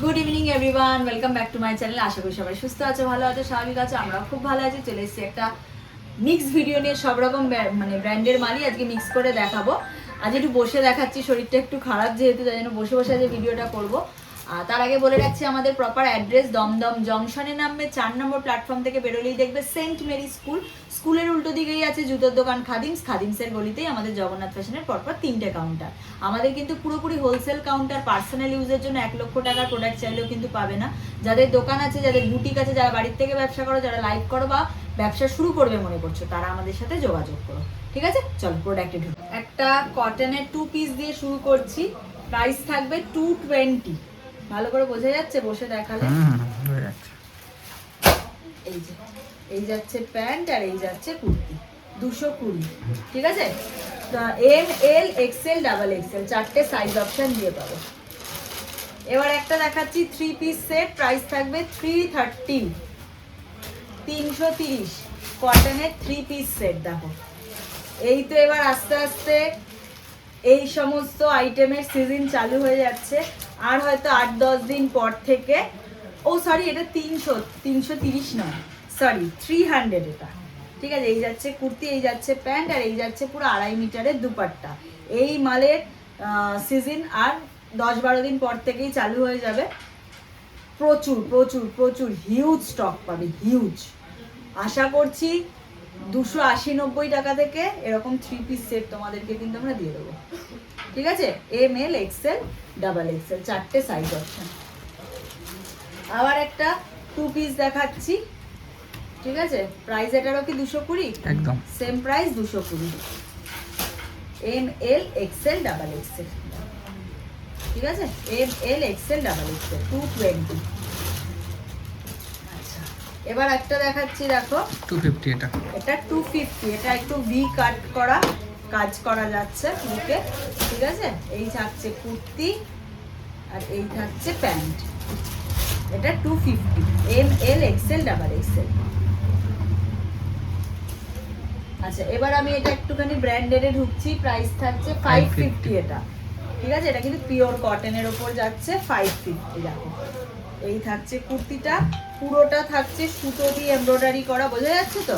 Good evening everyone welcome back to my channel আশা করি সবাই সুস্থ আছে, ভালো আছে, স্বাভাবিক আছে, আমরাও খুব ভালো আছি। চলে এসেছি একটা মিক্স ভিডিও নিয়ে। সব রকম মানে ব্র্যান্ডের মালই আজকে মিক্স করে দেখাবো। আজ একটু বসে দেখাচ্ছি। শরীরটা একটু খারাপ যেহেতু, তাই জন্য বসে বসে আজকে ভিডিওটা করব। তার আগে বলে রাখছি আমাদের প্রপার অ্যাড্রেস দমদম জংশনে নামবে, চার নম্বর প্ল্যাটফর্ম থেকে বেরোলেই দেখবে সেন্ট মেরি স্কুল স্কুলের উল্টো দিকেই আছে জুতোর দোকান খাদিমস। খাদিমসের গলিতেই আমাদের জগন্নাথ ফ্যাশনের পরপর তিনটে কাউন্টার আমাদের কিন্তু পুরোপুরি হোলসেল কাউন্টার পার্সোনাল ইউজের জন্য এক লক্ষ টাকার প্রোডাক্ট চাইলেও কিন্তু পাবে না। যাদের দোকান আছে, যাদের বুটিক আছে, যারা বাড়ির থেকে ব্যবসা করো, যারা লাইভ করো বা ব্যবসা শুরু করবে মনে করছ, তারা আমাদের সাথে যোগাযোগ করো। ঠিক আছে? চল প্রোডাক্টে ঢুকো। একটা কটনের টু পিস দিয়ে শুরু করছি। প্রাইস থাকবে টু টোয়েন্টি ভালো করে বোঝা যাচ্ছে? বসে দেখালে এই যে এই যাচ্ছে প্যান্ট আর এই যাচ্ছে কুর্তি। দুশো কুড়ি ঠিক আছে? M L XL double XL চারটে সাইজ অপশন দিয়ে পাবো। এবার একটা দেখাচ্ছি থ্রি পিস সেট প্রাইস থাকবে থ্রি থার্টি তিনশো তিরিশ কটনের থ্রি পিস সেট দেখো। এই তো এবার আস্তে আস্তে এই সমস্ত আইটেমের সিজন চালু হয়ে যাচ্ছে। আর হয়তো আট, দশ দিন পর থেকে, ও সরি এটা তিনশো তিনশো তিরিশ নয় সরি থ্রি হান্ড্রেড এটা। ঠিক আছে, এই যাচ্ছে কুর্তি, এই যাচ্ছে প্যান্ট, আর এই যাচ্ছে পুরো আড়াই মিটারের দুপাট্টা। এই মালের সিজন আর দশ, বারো দিন পর থেকেই চালু হয়ে যাবে। প্রচুর প্রচুর প্রচুর হিউজ স্টক পাবে হিউজ আশা করছি দুশো আশি নব্বই টাকা থেকে এরকম থ্রি পিস সেট তোমাদেরকে কিন্তু আমরা দিয়ে দেবো। ঠিক আছে? M L XL double XL চারটে সাইজ অপশন আবার একটা টু পিস দেখাচ্ছি। ঠিক আছে? প্রাইস এটারও কি দুশো কুড়ি? একদম। সেম প্রাইস দুশো কুড়ি। M L XL double XL ঠিক আছে? M L XL double XL two twenty আচ্ছা। এবার একটা দেখাচ্ছি দেখো। টু ফিফটি এটা। এটা টু ফিফটি এটা একটু ভি কাট করা। কাজ করা যাচ্ছে বুকে ঠিক আছে? এই থাকছে কুর্তি আর এই থাকছে প্যান্ট। এটা two fifty M L XL double XL. আচ্ছা এবার আমি এটা একটুখানি ব্র্যান্ডেডে ঢুকছি। প্রাইস থাকছে ফাইভ ফিফটি এটা। ঠিক আছে? এটা কিন্তু পিওর কটনের ওপর যাচ্ছে ফাইভ ফিফটি দেখো। এই থাকছে কুর্তিটা পুরোটা থাকছে সুতো দিয়ে এমব্রয়ডারি করা বোঝা যাচ্ছে তো?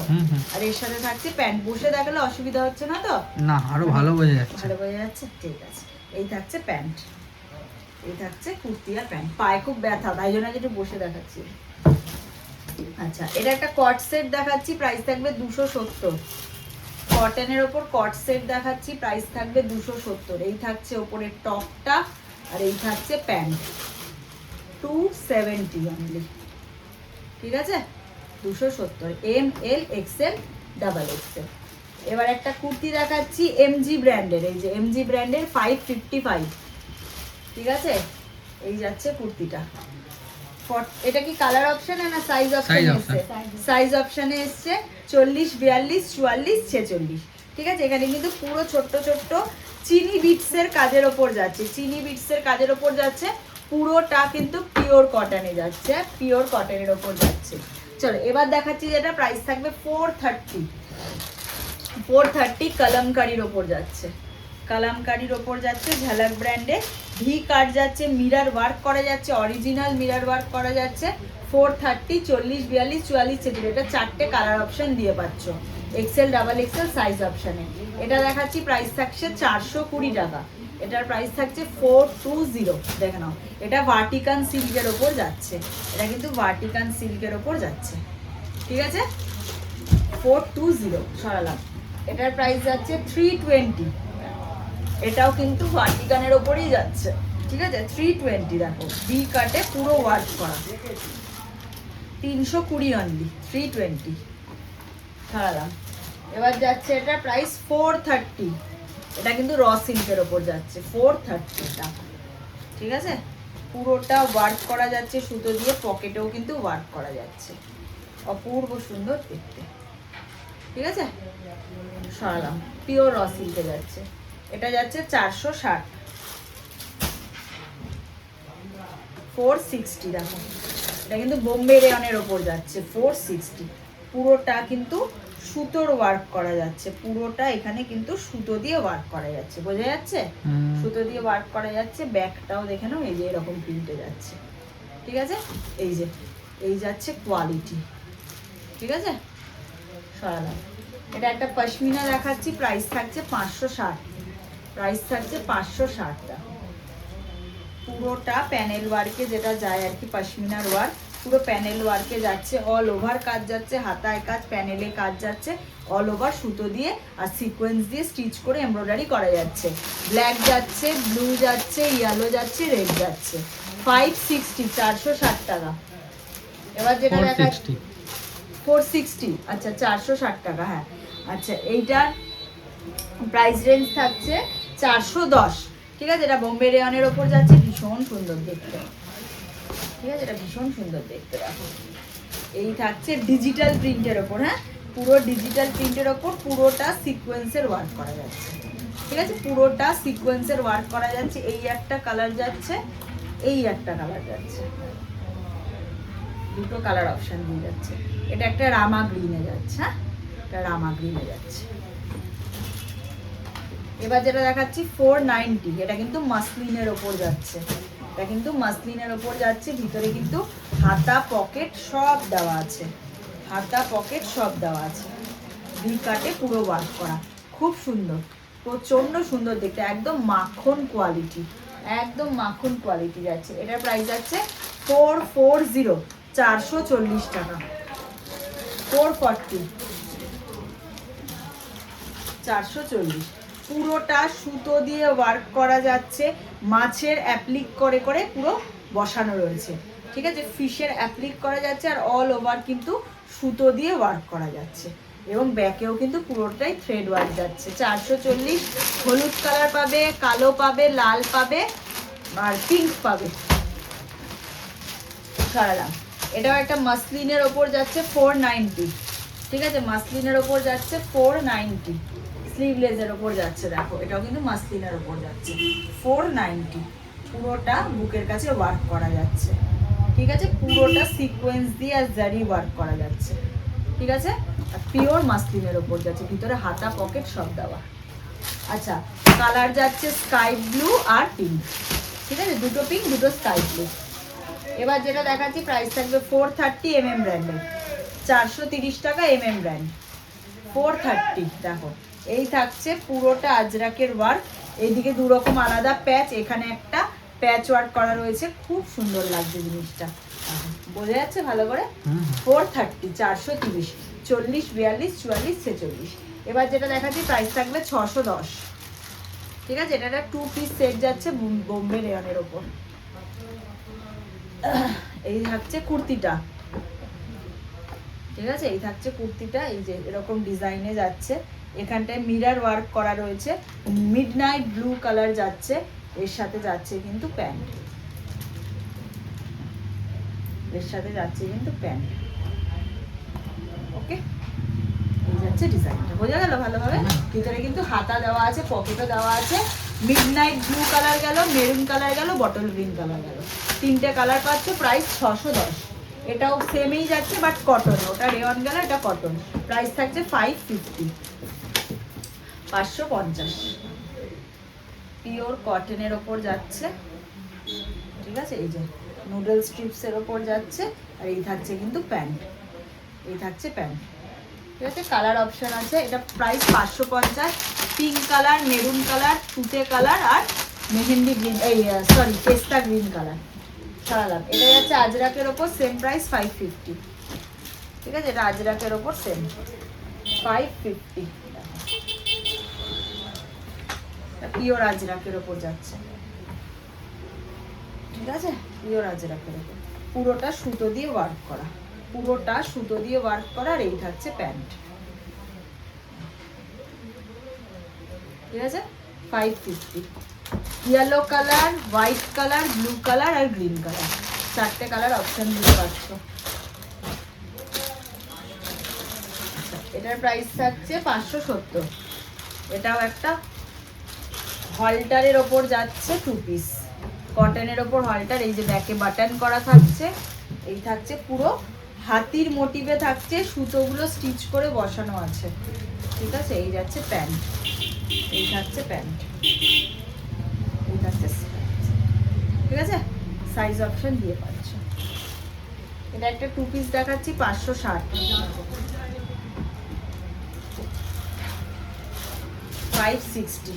আর এর সাথে থাকছে প্যান্ট বসে দেখালে অসুবিধা হচ্ছে না তো? না আরও ভালো বোঝা যাচ্ছে। ভালো বোঝা যাচ্ছে ঠিক আছে। এই থাকছে প্যান্ট। এই থাকছে কুর্তি আর প্যান্ট। পায়ে খুব ব্যথা তাই জন্য একটু বসে দেখাচ্ছি। আচ্ছা এটা একটা কট সেট দেখাচ্ছি প্রাইস থাকবে দুশো সত্তর। কটনের ওপর কট সেট দেখাচ্ছি প্রাইস থাকবে দুশো সত্তর। এই থাকছে ওপরের টপটা আর এই থাকছে প্যান্ট। টু সেভেন্টি অনলি ঠিক আছে? দুশো সত্তর। M L XL double XL এবার একটা কুর্তি দেখাচ্ছি এমজি ব্র্যান্ডের এই যে এমজি ব্র্যান্ডের ফাইভ ফিফটি ফাইভ ঠিক আছে? এই যাচ্ছে কুর্তিটা। এটা কি কালার অপশনে না সাইজ অপশনে এসছে? সাইজ অপশনে এসছে চল্লিশ বিয়াল্লিশ চুয়াল্লিশ ছেচল্লিশ। ঠিক আছে? এখানে কিন্তু পুরো ছোট্ট ছোট্ট চিনি বিটসের কাজের ওপর যাচ্ছে। চিনি বিটসের কাজের ওপর যাচ্ছে পুরোটা কিন্তু পিওর কটনে যাচ্ছে পিওর কটনের ওপর যাচ্ছে। চলো, এবার দেখাচ্ছি যেটা প্রাইস থাকবে ফোর থার্টি ফোর থার্টি কলমকারির ওপর যাচ্ছে। কালামকারির ওপর যাচ্ছে, ঝালাক ব্র্যান্ডে ভি কাট যাচ্ছে মিরার ওয়ার্ক করা যাচ্ছে অরিজিনাল মিরার ওয়ার্ক করা যাচ্ছে। ফোর থার্টি চল্লিশ, বিয়াল্লিশ, চুয়াল্লিশ ছেচল্লিশ এটা চারটে কালার অপশান দিয়ে পাচ্ছ। এক্সেল ডাবল এক্সেল সাইজ অপশানে এটা দেখাচ্ছি প্রাইস থাকছে চারশো কুড়ি টাকা। এটার প্রাইস থাকছে ফোর টু জিরো দেখে নাও, এটা ভার্টিকান সিল্কের ওপর যাচ্ছে। এটা কিন্তু ভার্টিকান সিল্কের ওপর যাচ্ছে। ঠিক আছে? ফোর টু জিরো সরালাম। এটার প্রাইস যাচ্ছে থ্রি টোয়েন্টি এটাও কিন্তু ভার্টিকানের ওপরেই যাচ্ছে। ঠিক আছে? থ্রি টোয়েন্টি দেখো। বি কাটে পুরো ওয়ার্ক করা। তিনশো কুড়ি অনলি থ্রি টোয়েন্টি ছাড়ালাম এবার যাচ্ছে এটা প্রাইস ফোর থার্টি এটা কিন্তু র সিল্কের ওপর যাচ্ছে ফোর থার্টি এটা। ঠিক আছে? পুরোটা ওয়ার্ক করা যাচ্ছে সুতো দিয়ে পকেটেও কিন্তু ওয়ার্ক করা যাচ্ছে। অপূর্ব সুন্দর দেখতে। ঠিক আছে? সরালাম পিওর র সিল্কে যাচ্ছে। এটা যাচ্ছে চারশো ষাট। ফোর সিক্সটি দেখো। এটা কিন্তু বোম্বে রেয়নের ওপর যাচ্ছে ফোর সিক্সটি পুরোটা কিন্তু সুতোর ওয়ার্ক করা যাচ্ছে। পুরোটা এখানে কিন্তু সুতো দিয়ে ওয়ার্ক করা যাচ্ছে। বোঝা যাচ্ছে? সুতো দিয়ে ওয়ার্ক করা যাচ্ছে ব্যাকটাও দেখে নাও এই যে এরকম প্রিন্টে যাচ্ছে। ঠিক আছে? এই যে এই যাচ্ছে কোয়ালিটি ঠিক আছে? সরালাম। এটা একটা পশমিনা দেখাচ্ছি প্রাইস থাকছে পাঁচশো ষাট। প্রাইস থাকছে পাঁচশো ষাটটা। পুরোটা প্যানেল ওয়ার্কে যেটা যায় আর কি পশমিনার ওয়ার্ক পুরো প্যানেল ওয়ার্কে যাচ্ছে অল ওভার কাজ যাচ্ছে হাতায় কাজ প্যানেলে কাজ যাচ্ছে অল ওভার সুতো দিয়ে আর সিকোয়েন্স দিয়ে স্টিচ করে এমব্রয়ডারি করা যাচ্ছে। ব্ল্যাক যাচ্ছে ব্লু যাচ্ছে ইয়েলো যাচ্ছে রেড যাচ্ছে। ফাইভ সিক্সটি চারশো ষাট টাকা। এবার যেটা ফোর দেখা ফোর সিক্সটি আচ্ছা চারশো ষাট টাকা হ্যাঁ। আচ্ছা এইটার প্রাইস রেঞ্জ থাকছে চারশো দশ। ঠিক আছে এটা বোম্বে রেয়নের ওপর যাচ্ছে ভীষণ সুন্দর দেখতে। ঠিক আছে? এটা ভীষণ সুন্দর দেখতে দেখো। এই থাকছে ডিজিটাল প্রিন্টের ওপর হ্যাঁ? পুরো ডিজিটাল প্রিন্টের ওপর পুরোটা সিকোয়েন্সের ওয়ার্ক করা যাচ্ছে। ঠিক আছে? পুরোটা সিকোয়েন্সের ওয়ার্ক করা যাচ্ছে। এই একটা কালার যাচ্ছে, এই একটা কালার যাচ্ছে। দুটো কালার অপশন দিয়ে যাচ্ছে। এটা একটা রামা গ্রিনে যাচ্ছে হ্যাঁ? এটা রামা গ্রিনে যাচ্ছে। এবার যেটা দেখাচ্ছি ফোর নাইনটি এটা কিন্তু মাসলিনের ওপর যাচ্ছে। এটা কিন্তু মাসলিনের ওপর যাচ্ছে, ভিতরে কিন্তু হাতা, পকেট সব দেওয়া আছে। হাতা, পকেট সব দেওয়া আছে। দুই কাটে পুরো ওয়ার্ক করা। খুব সুন্দর প্রচণ্ড সুন্দর দেখতে, একদম মাখন কোয়ালিটি একদম মাখন কোয়ালিটি যাচ্ছে। এটার প্রাইস যাচ্ছে ফোর ফোর জিরো চারশো চল্লিশ টাকা। ফোর ফর্টি চারশো চল্লিশ। পুরোটা সুতো দিয়ে ওয়ার্ক করা যাচ্ছে, মাছের অ্যাপ্লিক করে করে পুরো বসানো রয়েছে। ঠিক আছে? ফিশের অ্যাপ্লিক করা যাচ্ছে আর অল ওভার কিন্তু সুতো দিয়ে ওয়ার্ক করা যাচ্ছে। এবং ব্যাকেও কিন্তু পুরোটাই থ্রেড ওয়ার্ক যাচ্ছে। চারশো চল্লিশ হলুদ কালার পাবে, কালো পাবে, লাল পাবে আর পিঙ্ক পাবে। সরালাম। এটাও একটা মাসলিনের ওপর যাচ্ছে ফোর নাইনটি ঠিক আছে? মাসলিনের ওপর যাচ্ছে ফোর নাইনটি স্লিভলেসের ওপর যাচ্ছে, দেখো। এটাও কিন্তু মাসলিনের ওপর যাচ্ছে। ফোর নাইনটি পুরোটা বুকের কাছে ওয়ার্ক করা যাচ্ছে। ঠিক আছে? পুরোটা সিকোয়েন্স দিয়ে আর জারি ওয়ার্ক করা যাচ্ছে। ঠিক আছে? পিওর মাসলিনের ওপর যাচ্ছে। ভিতরে হাতা পকেট সব দেওয়া। আচ্ছা কালার যাচ্ছে স্কাই ব্লু আর পিঙ্ক ঠিক আছে? দুটো পিঙ্ক দুটো স্কাই ব্লু এবার যেটা দেখাচ্ছি প্রাইস থাকবে ফোর থার্টি এম এম ব্র্যান্ডের চারশো তিরিশ টাকা M M brand four thirty দেখো। এই থাকছে পুরোটা আজরাকের ওয়ার্ক এইদিকে দু রকম আলাদা প্যাচ এখানে একটা প্যাচ ওয়ার্ক করা রয়েছে। খুব সুন্দর লাগছে জিনিসটা। বোঝা যাচ্ছে ভালো করে? ফোর থার্টি চারশো তিরিশ চল্লিশ বিয়াল্লিশ চুয়াল্লিশ ছেচল্লিশ। এবার যেটা দেখাচ্ছি প্রাইস থাকবে ছশো দশ। ঠিক আছে? এটা একটা টু পিস সেট যাচ্ছে বোম্বে রেয়নের ওপর। এই থাকছে কুর্তিটা। ঠিক আছে? এই থাকছে কুর্তিটা এই যে এরকম ডিজাইনে যাচ্ছে। এখানটায় মিরার ওয়ার্ক করা রয়েছে। মিড নাইট ব্লু কালার যাচ্ছে এর সাথে যাচ্ছে কিন্তু প্যান্ট। এর সাথে যাচ্ছে কিন্তু প্যান্ট। ওকে? এই যাচ্ছে ডিজাইনটা। বোঝা গেল ভালোভাবে? ভিতরে কিন্তু হাতা দেওয়া আছে পকেটও দেওয়া আছে। মিড নাইট ব্লু কালার গেল মেরুন কালার গেল বটল গ্রিন কালার গেল। তিনটে কালার পাচ্ছে প্রাইস ছশো দশ। এটাও সেমই যাচ্ছে বাট কটন ওটা রেওয়ান গেল এটা কটন প্রাইস থাকছে ফাইভ ফিফটি পাঁচশো পঞ্চাশ। পিওর কটনের ওপর যাচ্ছে। ঠিক আছে? এই যে নুডল স্ট্রিপসের ওপর যাচ্ছে, আর এই থাকছে কিন্তু প্যান্ট। এই থাকছে প্যান্ট। ঠিক আছে? কালার অপশন আছে। এটা প্রাইস পাঁচশো পঞ্চাশ। পিঙ্ক কালার, মেরুন কালার, তুতে কালার, আর মেহেন্দি গ্রিন, এই সরি, পেস্তা গ্রিন কালার। সারালাম। এটা যাচ্ছে আজরাকের ওপর সেম প্রাইস ফাইভ ফিফটি ঠিক আছে? এটা আজরাকের ওপর সেম ফাইভ ফিফটি পিওর আজরাকের ওপর যাচ্ছে। ঠিক আছে? পিওর আজরাকের ওপর। পুরোটা সুতো দিয়ে ওয়ার্ক করা। পুরোটা সুতো দিয়ে ওয়ার্ক করা আর এই থাকছে প্যান্ট। ঠিক আছে? Five fifty yellow colour white colour blue colour আর গ্রিন কালার চারটে কালার অপশন দিতে পারছ আচ্ছা, এটার প্রাইস থাকছে পাঁচশো সত্তর। এটাও একটা হলটারের ওপর যাচ্ছে টু পিস কটনের ওপর হলটার, এই যে ব্যাকে বাটন করা থাকছে, এই থাকছে পুরো। হাতির মোটিভে থাকছে, সুতোগুলো স্টিচ করে বসানো আছে। ঠিক আছে? এই যাচ্ছে প্যান্ট এই থাকছে প্যান্ট এই থাকছে ঠিক আছে? সাইজ অপশন দিয়ে পাচ্ছ। এটা একটা টু পিস দেখাচ্ছি, পাঁচশো ষাট। ফাইভ সিক্সটি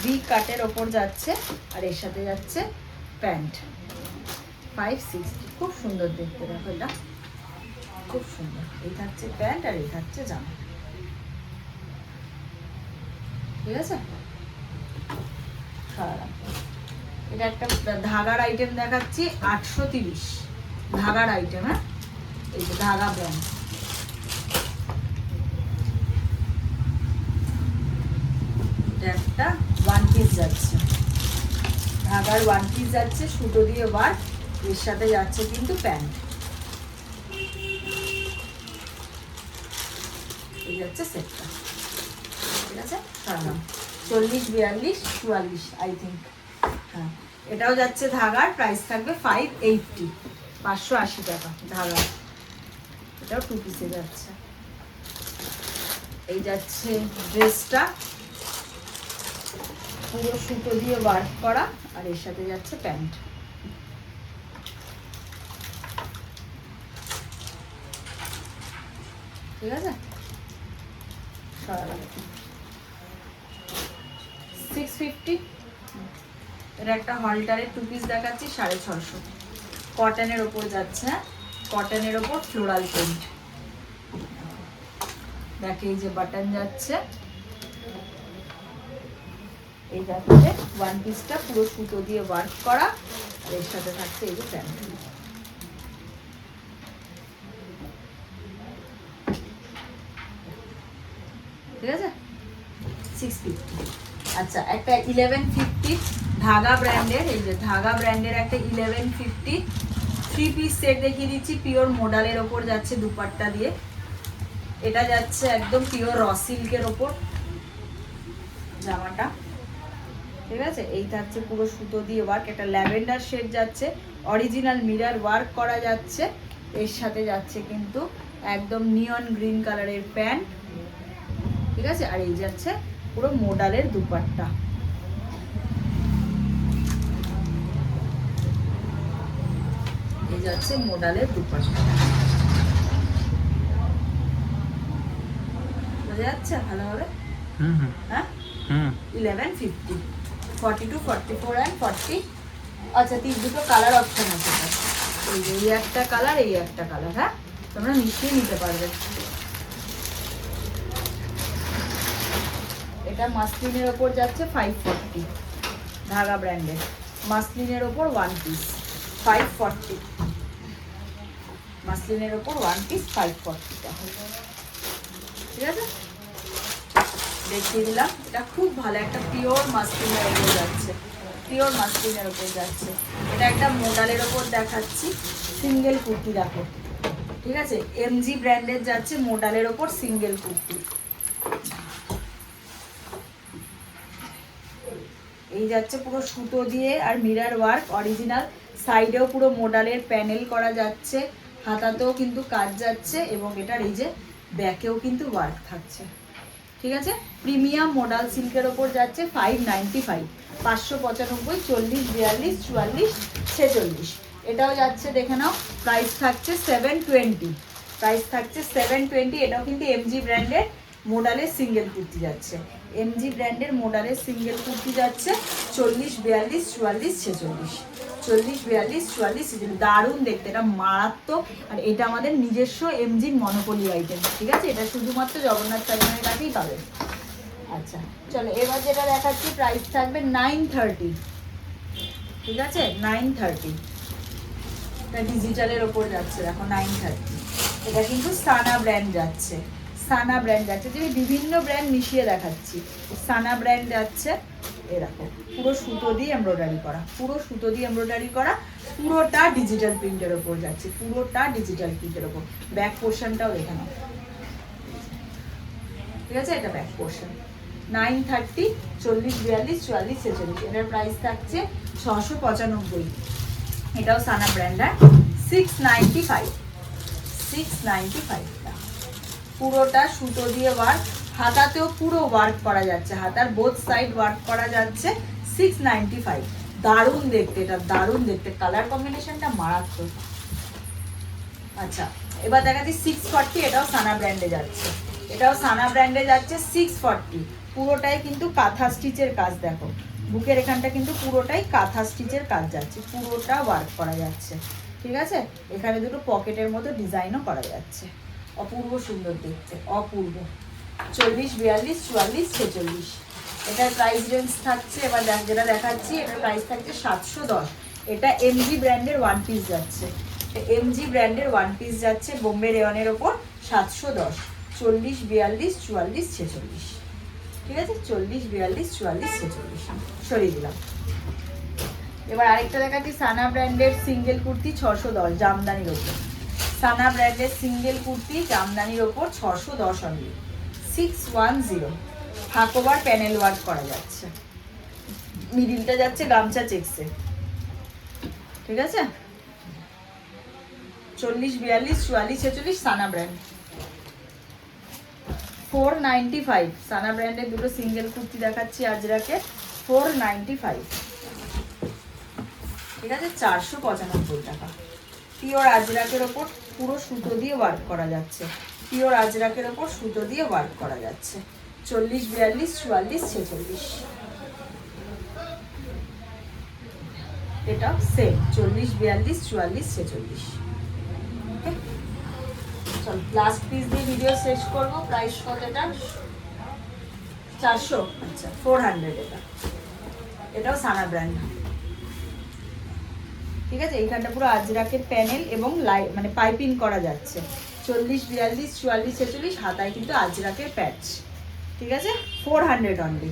ভি কাটের ওপর যাচ্ছে, আর এর সাথে যাচ্ছে প্যান্ট ফাইভ সিক্সটি খুব সুন্দর দেখতে দেখো এটা। খুব সুন্দর। এই থাকছে প্যান্ট আর এই থাকছে জামা। ঠিক আছে। এটা একটা ধাগার আইটেম দেখাচ্ছি, আটশো তিরিশ। ধাগার আইটেম হ্যাঁ? এই যে ধাগা ব্র্যান্ড এটা একটা ওয়ান পিস যাচ্ছে। ধাগার ওয়ান পিস যাচ্ছে, সুতো দিয়ে বার, এর সাথে যাচ্ছে কিন্তু প্যান্ট। এই যাচ্ছে সেটটা। ঠিক আছে? সারালাম চল্লিশ, বিয়াল্লিশ, চুয়াল্লিশ আই থিঙ্ক হ্যাঁ। এটাও যাচ্ছে ধাগার প্রাইস থাকবে ফাইভ এইটটি পাঁচশো আশি টাকা ধাগা এটাও টু পিসে যাচ্ছে। এই যাচ্ছে ড্রেসটা পুরো সুতো দিয়ে ওয়ার্ক করা, আর এর সাথে যাচ্ছে প্যান্ট। ঠিক আছে? সিক্স ফিফটি এটা একটা হলটারের টু পিস দেখাচ্ছি, সাড়ে ছশো কটনের ওপর যাচ্ছে কটনের ওপর ফ্লোরাল প্রিন্ট দেখে, এই যে বাটন যাচ্ছে। এই যাচ্ছে ওয়ান পিসটা পুরো সুতো দিয়ে ওয়ার্ক করা। আর এর সাথে থাকছে এই যে প্যান্ট ঠিক আছে? সিক্স ফিফটি আচ্ছা একটা ইলেভেন ফিফটি ধাগা ব্র্যান্ডের এই যে ধাগা ব্র্যান্ডের একটা eleven fifty three piece set দেখিয়ে দিচ্ছি পিওর মোডালের ওপর যাচ্ছে দুপাট্টা দিয়ে। এটা যাচ্ছে একদম পিওর র সিল্কের ওপর। জামাটা। ঠিক আছে? এইটা হচ্ছে পুরো সুতো দিয়ে ওয়ার্ক একটা ল্যাভেন্ডার শেড যাচ্ছে অরিজিনাল মিরার ওয়ার্ক করা যাচ্ছে। এর সাথে যাচ্ছে কিন্তু একদম নিয়ন গ্রিন কালারের প্যান্ট ঠিক আছে? আর এই যাচ্ছে পুরো মোডালের দুপাট্টা। এই যাচ্ছে মোডালের দুপাট্টা। বোঝা যাচ্ছে ভালোভাবে? হুম হুম। হ্যাঁ? হুম। Eleven fifty forty two forty four and forty আচ্ছা তিন দুটো কালার অপশন আছে। এই এই একটা কালার এই একটা কালার হ্যাঁ? তোমরা মিশিয়ে নিতে পারবে। এটা মাসলিনের ওপর যাচ্ছে ফাইভ ফর্টি ধাগা ব্র্যান্ডের মাসলিনের ওপর ওয়ান পিস ফাইভ ফর্টি মাসলিনের ওপর ওয়ান পিস ফাইভ ফর্টিটা ঠিক আছে? দেখিয়ে দিলাম। এটা খুব ভালো, একটা পিওর মাসলিনের ওপর যাচ্ছে। পিওর মাসলিনের ওপর যাচ্ছে। এটা একটা মোডালের ওপর দেখাচ্ছি। সিঙ্গেল কুর্তি দেখো। ঠিক আছে? এমজি ব্র্যান্ডের যাচ্ছে মোডালের ওপর সিঙ্গেল কুর্তি। এই যাচ্ছে পুরো সুতো দিয়ে আর মিরার ওয়ার্ক অরিজিনাল সাইডেও পুরো মোডালের প্যানেল করা যাচ্ছে। হাতাতেও কিন্তু কাজ যাচ্ছে এবং এটার এই যে ব্যাকেও কিন্তু ওয়ার্ক থাকছে। ঠিক আছে? প্রিমিয়াম মডাল সিল্কের ওপর যাচ্ছে ফাইভ নাইনটি ফাইভ পাঁচশো পঁচানব্বই, চল্লিশ, বিয়াল্লিশ, চুয়াল্লিশ, ছেচল্লিশ। এটাও যাচ্ছে, দেখে নাও প্রাইস থাকছে সেভেন টোয়েন্টি প্রাইস থাকছে সেভেন টোয়েন্টি এটাও কিন্তু এমজি ব্র্যান্ডের মোডালের সিঙ্গেল কুর্তি যাচ্ছে। এমজি ব্র্যান্ডের মোডালের সিঙ্গেল কুর্তি যাচ্ছে চল্লিশ, বিয়াল্লিশ, চুয়াল্লিশ, ছেচল্লিশ। চল্লিশ বিয়াল্লিশ চুয়াল্লিশ দারুণ দেখতে, এটা মারাত্মক। আর এটা আমাদের নিজস্ব এমজির মনোপলি আইটেম ঠিক আছে? এটা শুধুমাত্র জগন্নাথ চাইনের কাছেই পাবেন আচ্ছা চলো, এবার যেটা দেখাচ্ছি প্রাইস থাকবে নাইন থার্টি ঠিক আছে? নাইন থার্টি এটা ডিজিটালের ওপর যাচ্ছে, দেখো নাইন থার্টি এটা কিন্তু সানা ব্র্যান্ড যাচ্ছে। সানা ব্র্যান্ড যাচ্ছে। যে বিভিন্ন ব্র্যান্ড মিশিয়ে দেখাচ্ছি। সানা ব্র্যান্ড যাচ্ছে। এরকম পুরো সুতো দিয়ে এমব্রয়ডারি করা, পুরো সুতো দিয়ে এমব্রয়ডারি করা, পুরোটা ডিজিটাল প্রিন্টের ওপর যাচ্ছে, পুরোটা ডিজিটাল প্রিন্টের ওপর। ব্যাক পোর্শনটাও দেখে নাও। ঠিক আছে? এটা ব্যাক পোর্শন নাইন থার্টি চল্লিশ, বিয়াল্লিশ, চুয়াল্লিশ, ছেচল্লিশ। এটার প্রাইস থাকছে ছশো পঁচানব্বই। এটাও সানা ব্র্যান্ড হ্যাঁ six ninety five six ninety five পুরোটা সুতো দিয়ে ওয়ার্ক হাতাতেও পুরো ওয়ার্ক করা যাচ্ছে, হাতার বোথ সাইড ওয়ার্ক করা যাচ্ছে সিক্স ফাইভ দারুণ দেখতে, এটা দারুণ দেখতে। কালার কম্বিনেশনটা মারাত্মক। আচ্ছা এবার দেখাচ্ছি সিক্স ফর্টি এটাও সানা ব্র্যান্ডে যাচ্ছে। এটাও সানা ব্র্যান্ডে যাচ্ছে সিক্স ফর্টি পুরোটাই কিন্তু কাঁথা স্টিচের কাজ, দেখো। বুকের এখানটা কিন্তু পুরোটাই কাঁথা স্টিচের কাজ যাচ্ছে। পুরোটা ওয়ার্ক করা যাচ্ছে। ঠিক আছে? এখানে দুটো পকেটের মতো ডিজাইনও করা যাচ্ছে। অপূর্ব সুন্দর দেখতে, অপূর্ব। চল্লিশ, বিয়াল্লিশ, চুয়াল্লিশ, ছেচল্লিশ। এটার প্রাইস রেঞ্জ থাকছে, এবার যেটা দেখাচ্ছি এটার প্রাইস থাকছে সাতশো দশ। এটা এমজি ব্র্যান্ডের ওয়ান পিস যাচ্ছে। এমজি ব্র্যান্ডের ওয়ান পিস যাচ্ছে বোম্বে রেয়নের ওপর সাতশো দশ। চল্লিশ, বিয়াল্লিশ, চুয়াল্লিশ, ছেচল্লিশ। ঠিক আছে? চল্লিশ, বিয়াল্লিশ, চুয়াল্লিশ, ছেচল্লিশ। সরিয়ে দিলাম। এবার আরেকটা দেখাচ্ছি, সানা ব্র্যান্ডের সিঙ্গেল কুর্তি ছশো দশ, জামদানির ওপর। সানা ব্র্যান্ডের সিঙ্গেল কুর্তি, জামদানির ওপর ছশো দশ অনলি সিক্স ওয়ান জিরো হাকোবার প্যানেল ওয়ার্ক করা যাচ্ছে। মিডিলটা যাচ্ছে, গামছা চেক্সে। ঠিক আছে? চল্লিশ, বিয়াল্লিশ, চুয়াল্লিশ, ছেচল্লিশ, Sana brand four ninety five Sana ব্র্যান্ডের দুটো সিঙ্গেল কুর্তি দেখাচ্ছি আজরাকে। ফোর নাইনটি ফাইভ ঠিক আছে? চারশো পঁচানব্বই টাকা। পিওর আজরাকের ওপর। পুরো সুতো দিয়ে ওয়ার্ক করা যাচ্ছে। পিওর আজরাকের ওপর সুতো দিয়ে ওয়ার্ক করা যাচ্ছে। চল্লিশ, বিয়াল্লিশ, চুয়াল্লিশ, ছেচল্লিশ। এটা সেম চল্লিশ, বিয়াল্লিশ, চুয়াল্লিশ, ছেচল্লিশ। চল লাস্ট পিস দিয়ে ভিডিও শেষ করব। প্রাইস কত এটা? চারশো। আচ্ছা ফোর হান্ড্রেড এটা। এটাও সানা ব্র্যান্ড ঠিক আছে? এইখানটা পুরো আজরাকের প্যানেল এবং লাই মানে পাইপিং করা যাচ্ছে। চল্লিশ, বিয়াল্লিশ, চুয়াল্লিশ, ছেচল্লিশ, হাতায় কিন্তু আজরাকের প্যাচ। ঠিক আছে? ফোর হান্ড্রেড অনলি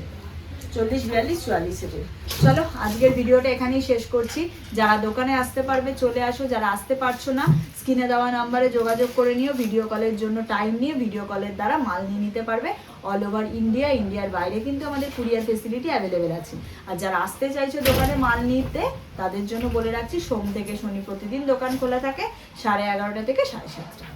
চল্লিশ, বিয়াল্লিশ, চুয়াল্লিশ, ছেচল্লিশ। চলো, আজকের ভিডিওটা এখানেই শেষ করছি। যারা দোকানে আসতে পারবে, চলে আসো। যারা আসতে পারছ না স্ক্রিনে দেওয়া নাম্বারে যোগাযোগ করে নিও ভিডিও কলের জন্য টাইম নিয়ে ভিডিও কলের দ্বারা মাল নিয়ে নিতে পারবে। অল ওভার ইন্ডিয়া ইন্ডিয়ার বাইরে কিন্তু আমাদের কুরিয়ার ফেসিলিটি অ্যাভেলেবেল আছে। আর যারা আসতে চাইছো দোকানে মাল নিতে, তাদের জন্য বলে রাখছি, সোম থেকে শনি প্রতিদিন দোকান খোলা থাকে, সাড়ে এগারোটা থেকে সাড়ে সাতটা।